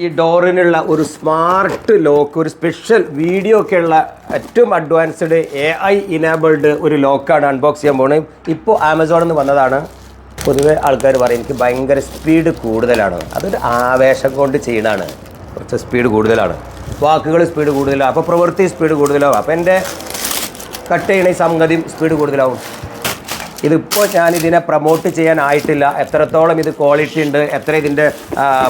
ഈ ഡോറിനുള്ള ഒരു സ്മാർട്ട് ലോക്ക് ഒരു സ്പെഷ്യൽ വീഡിയോ ഒക്കെ ഉള്ള ഏറ്റവും അഡ്വാൻസ്ഡ് എ ഐ ഇനേബിൾഡ് ഒരു ലോക്കാണ് അൺബോക്സ് ചെയ്യാൻ പോകുന്നത് ഇപ്പോൾ ആമസോണിൽ നിന്ന് വന്നതാണ്. പൊതുവേ ആൾക്കാർ പറയും എനിക്ക് ഭയങ്കര സ്പീഡ് കൂടുതലാണ്. അതൊരു ആവേശം കൊണ്ട് ചെയ്യണതാണ്. കുറച്ച് സ്പീഡ് കൂടുതലാണ്. വാക്കുകൾ സ്പീഡ് കൂടുതലാണ് അപ്പോൾ പ്രവൃത്തി സ്പീഡ് കൂടുതലാവും. അപ്പോൾ എന്റെ കട്ട് ചെയ്യണ സംഗതി സ്പീഡ് കൂടുതലാവും. ഇതിപ്പോൾ ഞാൻ ഇതിനെ പ്രൊമോട്ട് ചെയ്യാനായിട്ടില്ല എത്രത്തോളം ഇത് ക്വാളിറ്റി ഉണ്ട് എത്ര ഇതിന്റെ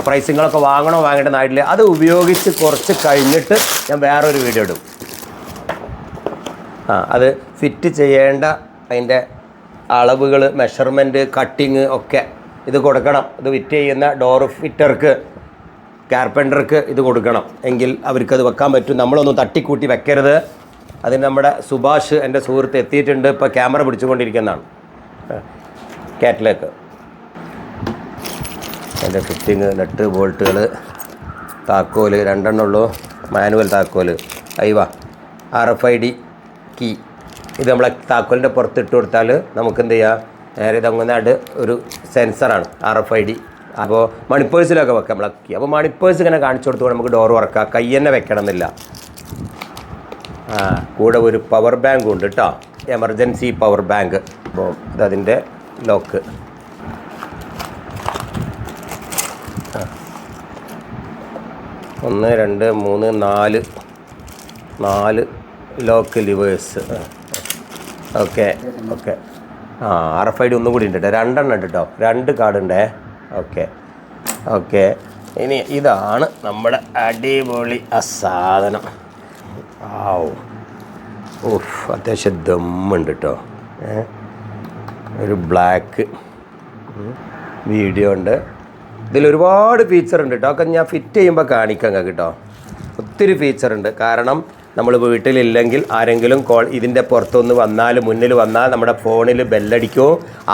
പ്രൈസിങ്ങളൊക്കെ വാങ്ങണോ വാങ്ങേണ്ടതായിട്ടില്ല അത് ഉപയോഗിച്ച് കുറച്ച് കഴിഞ്ഞിട്ട് ഞാൻ വേറൊരു വീഡിയോ ഇടും. ആ അത് ഫിറ്റ് ചെയ്യേണ്ട അതിന്റെ അളവുകൾ മെഷർമെന്റ് കട്ടിങ് ഒക്കെ ഇത് കൊടുക്കണം. ഇത് ഫിറ്റ് ചെയ്യുന്ന ഡോർ ഫിറ്റർക്ക് കാർപ്പന്റർക്ക് ഇത് കൊടുക്കണം. എങ്കിൽ അവർക്കത് വെക്കാൻ പറ്റും. നമ്മളൊന്നും തട്ടിക്കൂട്ടി വെക്കരുത്. അതിന് നമ്മുടെ സുഭാഷ് എന്റെ സുഹൃത്ത് എത്തിയിട്ടുണ്ട്. ഇപ്പോൾ ക്യാമറ പിടിച്ചുകൊണ്ടിരിക്കുന്നതാണ്. കാറ്റിലേക്ക്. അതിന്റെ ഫിറ്റിങ് നട്ട് ബോൾട്ടുകൾ താക്കോൽ രണ്ടെണ്ണം ഉള്ളൂ. മാനുവൽ താക്കോൽ അയവ R F I D key ഇത് നമ്മളെ താക്കോലിന്റെ പുറത്ത് ഇട്ട് കൊടുത്താൽ നമുക്ക് എന്ത് ചെയ്യാം? നേരെ ഇതങ്ങനായിട്ട് ഒരു സെൻസറാണ് ആർ എഫ് ഐ ഡി അപ്പോൾ മണിപ്പേഴ്സിലൊക്കെ വെക്കാം നമ്മളെ കീ അപ്പോൾ മണിപ്പേഴ്സ് ഇങ്ങനെ കാണിച്ചു കൊടുത്തുകൊണ്ട് നമുക്ക് ഡോർ ഉറക്കാം കൈ തന്നെ വെക്കണം എന്നില്ല ആ കൂടെ ഒരു പവർ ബാങ്ക് ഉണ്ട് കേട്ടോ എമർജൻസി പവർ ബാങ്ക് അപ്പോൾ ഇതതിന്റെ ലോക്ക്. ഒന്ന് രണ്ട് മൂന്ന് നാല്. നാല് ലോക്ക് ലിവേഴ്സ്. Okay okay. ആ ആർ എഫ് ഐ ഡി ഒന്നും കൂടി ഉണ്ട് കേട്ടോ രണ്ടെണ്ണം ഉണ്ട് കേട്ടോ. രണ്ട് കാർഡ് ഉണ്ടേ. Okay okay. ഇനി ഇതാണ് നമ്മുടെ അടിപൊളി സാധനം ആവും ഓഫ് അത്യാവശ്യം ദമ്മുണ്ട് കേട്ടോ. ഏ? ഒരു ബ്ലാക്ക് വീഡിയോ ഉണ്ട്. ഇതിൽ ഒരുപാട് ഫീച്ചർ ഉണ്ട് കേട്ടോ ഒക്കെ ഞാൻ ഫിറ്റ് ചെയ്യുമ്പോൾ കാണിക്കാം കേട്ടോ ഒത്തിരി ഫീച്ചർ ഉണ്ട്. കാരണം നമ്മൾ വീട്ടിലില്ലെങ്കിൽ ആരെങ്കിലും കോൾ ഇതിന്റെ പുറത്തുനിന്ന് വന്നാൽ മുന്നിൽ വന്നാൽ നമ്മുടെ ഫോണിൽ ബെല്ലടിക്കോ.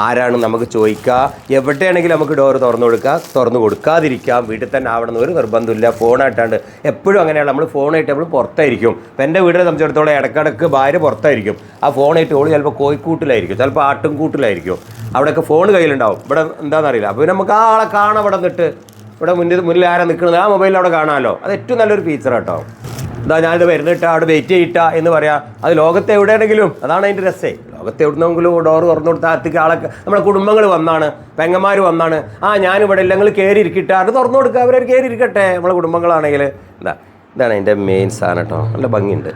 ആരാണ് നമുക്ക് ചോദിക്കുക എവിടെയാണെങ്കിലും നമുക്ക് ഡോർ തുറന്നു കൊടുക്കുക തുറന്നു കൊടുക്കാതിരിക്കാം. വീട്ടിൽ തന്നെ ആവണമെന്ന് ഒരു നിർബന്ധമില്ല ഫോണായിട്ടാണ്ട് എപ്പോഴും അങ്ങനെയാണ്. നമ്മൾ ഫോണായിട്ട് എപ്പോഴും പുറത്തായിരിക്കും. ഇപ്പം എന്റെ വീടിനെ സംബന്ധിച്ചിടത്തോളം ഇടക്കിടക്ക് ഭാര്യ പുറത്തായിരിക്കും. ആ ഫോണായിട്ട് ഓൾ ചിലപ്പോൾ കോഴിക്കൂട്ടിലായിരിക്കും. ചിലപ്പോൾ ആട്ടുംകൂട്ടിലായിരിക്കും. അവിടെയൊക്കെ ഫോൺ കയ്യിലുണ്ടാവും. ഇവിടെ എന്താണെന്നറിയില്ല അപ്പോൾ നമുക്ക് ആ ആളെ കാണാം ഇവിടെ നിന്നിട്ട് ഇവിടെ മുന്നിൽ മുന്നിൽ ആരാ നിൽക്കുന്നത് ആ മൊബൈലിൽ അവിടെ കാണാമല്ലോ അത് ഏറ്റവും നല്ലൊരു ഫീച്ചർ കേട്ടോ എന്താ ഞാനിത് വരുന്നിട്ട അവിടെ വെയിറ്റ് ചെയ്യിട്ട എന്ന് പറയാം. അത് ലോകത്തെ എവിടെയാണെങ്കിലും അതാണ് അതിന്റെ രസേ. ലോകത്തെ എവിടുന്നെങ്കിലും ഡോർ തുറന്നു കൊടുത്താൽ അത്തിക്ക് ആളൊക്കെ നമ്മുടെ കുടുംബങ്ങൾ വന്നാണ് പെങ്ങന്മാർ വന്നാണ്. ആ ഞാനിവിടെ ഇല്ല നിങ്ങൾ കയറി ഇരിക്കട്ടെ അത് തുറന്നു കൊടുക്കുക അവരവർ കയറി ഇരിക്കട്ടെ നമ്മളെ കുടുംബങ്ങളാണെങ്കിൽ എന്താ ഇതാണ് അതിന്റെ മെയിൻ സാധനം കേട്ടോ. നല്ല ഭംഗിയുണ്ട്.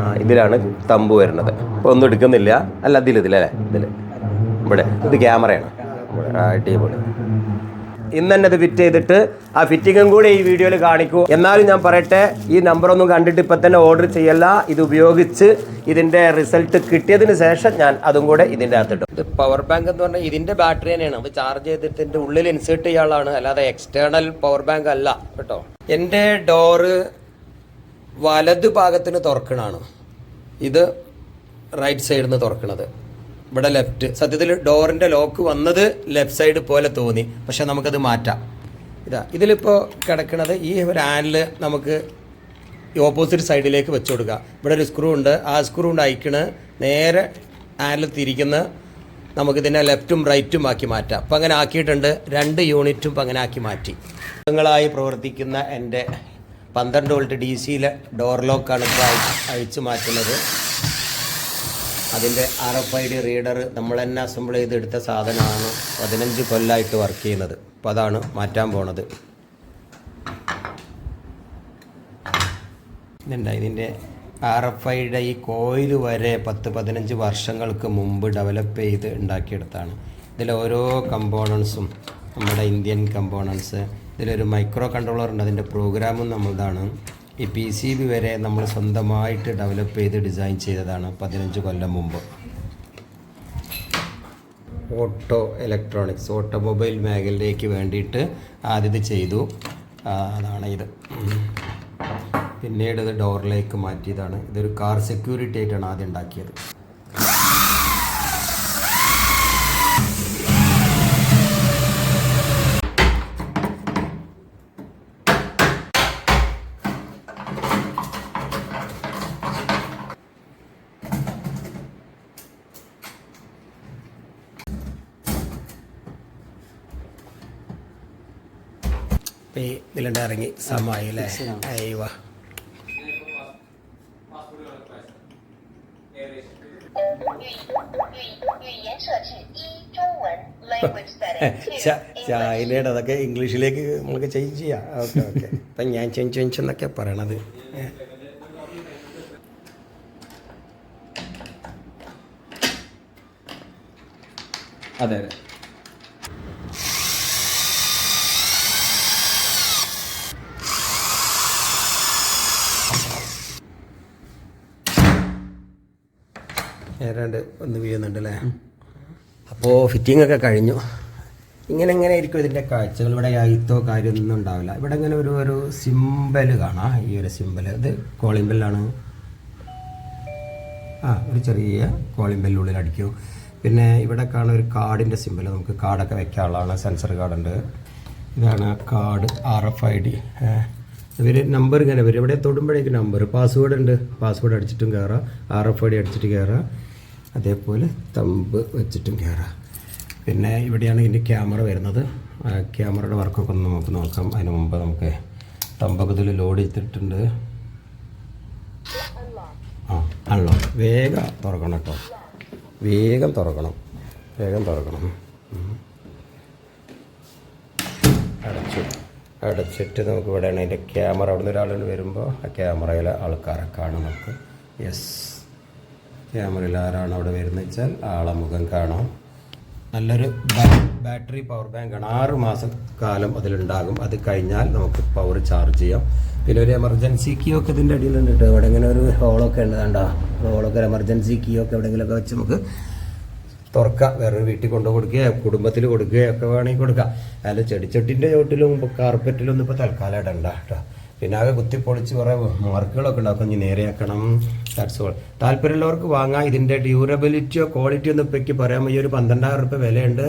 ആ ഇതിലാണ് തമ്പ് വരുന്നത്. ഇപ്പോൾ ഒന്നും എടുക്കുന്നില്ല. അല്ല അതിലിതിലല്ലേ ഇതിൽ ഇവിടെ. ഇത് ക്യാമറയാണ് അടിപൊളി. ഇന്ന് തന്നെ അത് ഫിറ്റ് ചെയ്തിട്ട് ആ ഫിറ്റിങ്ങും കൂടി ഈ വീഡിയോയിൽ കാണിക്കൂ. എന്നാലും ഞാൻ പറയട്ടെ ഈ നമ്പർ ഒന്നും കണ്ടിട്ട് ഇപ്പം തന്നെ ഓർഡർ ചെയ്യല്ല. ഇത് ഉപയോഗിച്ച് ഇതിന്റെ റിസൾട്ട് കിട്ടിയതിന് ശേഷം ഞാൻ അതും കൂടെ ഇതിന്റെ അകത്തിട്ടു ഇത് പവർ ബാങ്ക് എന്ന് പറഞ്ഞാൽ ഇതിന്റെ ബാറ്ററി തന്നെയാണ്. അത് ചാർജ് ചെയ്തിട്ട് ഇതിന്റെ ഉള്ളിൽ ഇൻസേർട്ട് ചെയ്യാനുള്ളതാണ് അല്ലാതെ എക്സ്റ്റേണൽ പവർ ബാങ്ക് അല്ല കേട്ടോ. എന്റെ ഡോറ് വലതു ഭാഗത്തിന് തുറക്കണാണ്. ഇത് റൈറ്റ് സൈഡിൽ നിന്ന് തുറക്കണത്. ഇവിടെ ലെഫ്റ്റ് സത്യത്തിൽ ഡോറിന്റെ ലോക്ക് വന്നത് ലെഫ്റ്റ് സൈഡ് പോലെ തോന്നി. പക്ഷേ നമുക്കത് മാറ്റാം. ഇതാ ഇതിലിപ്പോൾ കിടക്കുന്നത് ഈ ഒരു ആനിൽ നമുക്ക് ഓപ്പോസിറ്റ് സൈഡിലേക്ക് വെച്ച് കൊടുക്കുക ഇവിടെ ഒരു സ്ക്രൂ ഉണ്ട്. ആ സ്ക്രൂ കൊണ്ട് അയക്കണ്. നേരെ ആനിൽ തിരിക്കുന്ന നമുക്കിതിനെ ലെഫ്റ്റും റൈറ്റും ആക്കി മാറ്റാം. അപ്പം അങ്ങനെ ആക്കിയിട്ടുണ്ട്. രണ്ട് യൂണിറ്റും അങ്ങനെ ആക്കി മാറ്റി. നിങ്ങളായി പ്രവർത്തിക്കുന്ന എന്റെ പന്ത്രണ്ട് വോൾട്ട് ഡി സിയിലെ ഡോർ ലോക്കാണ് ഇപ്പോൾ അഴിച്ചു മാറ്റുന്നത്. അതിന്റെ R F I D reader നമ്മൾ തന്നെ അസംബിൾ ചെയ്തെടുത്ത സാധനമാണ് പതിനഞ്ച് കൊല്ലമായിട്ട് വർക്ക് ചെയ്യുന്നത്. അപ്പോൾ അതാണ് മാറ്റാൻ പോണത്. ഇതുണ്ട്? ഇതിന്റെ ആർ എഫ് ഐയുടെ ഈ കോയിൽ വരെ പത്ത് പതിനഞ്ച് വർഷങ്ങൾക്ക് മുമ്പ് ഡെവലപ്പ് ചെയ്ത് ഉണ്ടാക്കിയെടുത്താണ് ഇതിലെ ഓരോ കമ്പോണൻസും നമ്മുടെ ഇന്ത്യൻ കമ്പോണൻസ് ഇതിലൊരു മൈക്രോ കൺട്രോളർ ഉണ്ട് അതിന്റെ പ്രോഗ്രാമും നമ്മളതാണ് ഈ പി സി ബി വരെ നമ്മൾ സ്വന്തമായിട്ട് ഡെവലപ്പ് ചെയ്ത് ഡിസൈൻ ചെയ്തതാണ് പതിനഞ്ച് കൊല്ലം മുമ്പ്. ഓട്ടോ ഇലക്ട്രോണിക്സ് ഓട്ടോമൊബൈൽ മേഖലയിലേക്ക് വേണ്ടിയിട്ട് ആദ്യത് ചെയ്തു. അതാണ് ഇത്. പിന്നീട് ഇത് ഡോറിലേക്ക് മാറ്റിയതാണ്. ഇതൊരു കാർ സെക്യൂരിറ്റി ആയിട്ടാണ് ആദ്യം ഉണ്ടാക്കിയത്. ഇപ്പം ഇതിലുണ്ട് ഇറങ്ങി സമയം അല്ലേ അയ്യോ. ചൈനയുടെ അതൊക്കെ ഇംഗ്ലീഷിലേക്ക് നമുക്ക് ചേഞ്ച് ചെയ്യാം. Okay okay. അപ്പം ഞാൻ ചേഞ്ച് ചേഞ്ച് എന്നൊക്കെ പറയണത്. അതെ അതെ. ഏതാണ്ട് ഒന്ന് വീഴുന്നുണ്ട് അല്ലേ അപ്പോൾ ഫിറ്റിംഗ് ഒക്കെ കഴിഞ്ഞു. ഇങ്ങനെ എങ്ങനെ ആയിരിക്കും ഇതിന്റെ കാഴ്ചകൾ? ഇവിടെ അയിത്തോ കാര്യമൊന്നും ഉണ്ടാവില്ല. ഇവിടെ ഇങ്ങനെ ഒരു ഒരു സിമ്പൽ കാണാം. ഈ ഒരു സിമ്പൽ ഇത് കോളിംഗ് ബെല്ലാണ് ആ ഒരു ചെറിയ കോളിംഗ് ബെല്ലുള്ളിൽ അടിക്കും. പിന്നെ ഇവിടെ കാണുന്ന ഒരു കാർഡിന്റെ സിമ്പൽ നമുക്ക് കാർഡൊക്കെ വെക്കാനുള്ളതാണ് സെൻസർ കാർഡുണ്ട് ഇതാണ് card R F I D. ഇവർ നമ്പർ ഇങ്ങനെ വരും. ഇവിടെ തൊടുമ്പോഴേക്കും നമ്പർ പാസ്വേഡ് ഉണ്ട്. പാസ്വേഡ് അടിച്ചിട്ടും കയറാം ആർ എഫ് ഐ ഡി അടിച്ചിട്ട് കയറാം അതേപോലെ തമ്പ് വെച്ചിട്ടും കയറാം പിന്നെ ഇവിടെയാണ് ഇതിന്റെ ക്യാമറ വരുന്നത്. ക്യാമറയുടെ വർക്കൊക്കെ ഒന്ന് നമുക്ക് നോക്കാം. അതിന് മുമ്പ് നമുക്ക് തമ്പൊക്കെ ഇതിൽ ലോഡ് ചെയ്തിട്ടുണ്ട്. ആ ആണല്ലോ വേഗം തുറക്കണം കേട്ടോ. വേഗം തുറക്കണം. വേഗം തുറക്കണം. അടച്ചു. അടച്ചിട്ട് നമുക്ക് ഇവിടെയാണ് അതിന്റെ ക്യാമറ. അവിടെ നിന്ന് ഒരാൾ വരുമ്പോൾ ആ ക്യാമറയിലെ ആൾക്കാരെ കാണാം നമുക്ക്. യെസ്. ക്യാമറയിൽ ആരാണ് അവിടെ വരുന്നത് വെച്ചാൽ ആളെ മുഖം കാണാം. നല്ലൊരു ബാറ്ററി പവർ ബാങ്കാണ് ആറ് മാസം കാലം അതിലുണ്ടാകും. അത് കഴിഞ്ഞാൽ നമുക്ക് പവർ ചാർജ് ചെയ്യാം. പിന്നെ ഒരു എമർജൻസി കീ ഒക്കെ ഇതിന്റെ അടിയിലുണ്ട് കേട്ടോ. ഇവിടെ ഇങ്ങനെ ഒരു ഹോളൊക്കെ ഉണ്ട്. ഹോളൊക്കെ എമർജൻസി കീ ഒക്കെ എവിടെയെങ്കിലുമൊക്കെ വെച്ച് നമുക്ക് തുറക്കാം. വേറൊരു വീട്ടിൽ കൊണ്ടു കൊടുക്കുകയോ കുടുംബത്തിൽ കൊടുക്കുകയോ ഒക്കെ വേണമെങ്കിൽ കൊടുക്കാം. അതിൽ ചെടിച്ചട്ടിന്റെ ചോട്ടിലും കാർപ്പറ്റിലും ഒന്നും ഇപ്പോൾ തൽക്കാലം ഇടണ്ട കേട്ടോ. പിന്നെ ആകെ കുത്തിപ്പൊളിച്ച് കുറേ മാർക്കുകളൊക്കെ ഉണ്ടാക്കും ഇനി നേരെയാക്കണം. ദാറ്റ്സ് ഓൾ താല്പര്യമുള്ളവർക്ക് വാങ്ങാം. ഇതിന്റെ ഡ്യൂറബിലിറ്റിയോ ക്വാളിറ്റിയോ ഒന്നും ഇപ്പോഴേക്ക് പറയാൻ വയ്യ. ഒരു പന്ത്രണ്ടായിരം റുപ്യ വിലയുണ്ട്.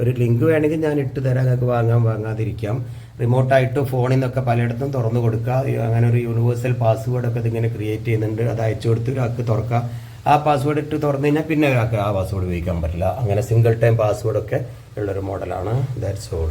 ഒരു ലിങ്ക് വേണമെങ്കിൽ ഞാൻ ഇട്ട് തരാം. നിങ്ങൾക്ക് വാങ്ങാൻ വാങ്ങാതിരിക്കാം. റിമോട്ടായിട്ട് ഫോണിൽ നിന്നൊക്കെ പലയിടത്തും തുറന്നു കൊടുക്കുക. അങ്ങനെ ഒരു യൂണിവേഴ്സൽ പാസ്വേഡ് ഒക്കെ ഇതിങ്ങനെ ക്രിയേറ്റ് ചെയ്യുന്നുണ്ട്. അത് അയച്ചു കൊടുത്ത് ഒരാൾക്ക് തുറക്കാം. ആ പാസ്വേഡ് ഇട്ട് തുറന്നു കഴിഞ്ഞാൽ പിന്നെ ഒരാൾക്ക് ആ പാസ്വേഡ് ഉപയോഗിക്കാൻ പറ്റില്ല. അങ്ങനെ സിംഗിൾ ടൈം പാസ്വേഡ് ഒക്കെ ഉള്ളൊരു മോഡലാണ് ദാറ്റ്സ് ഓൾ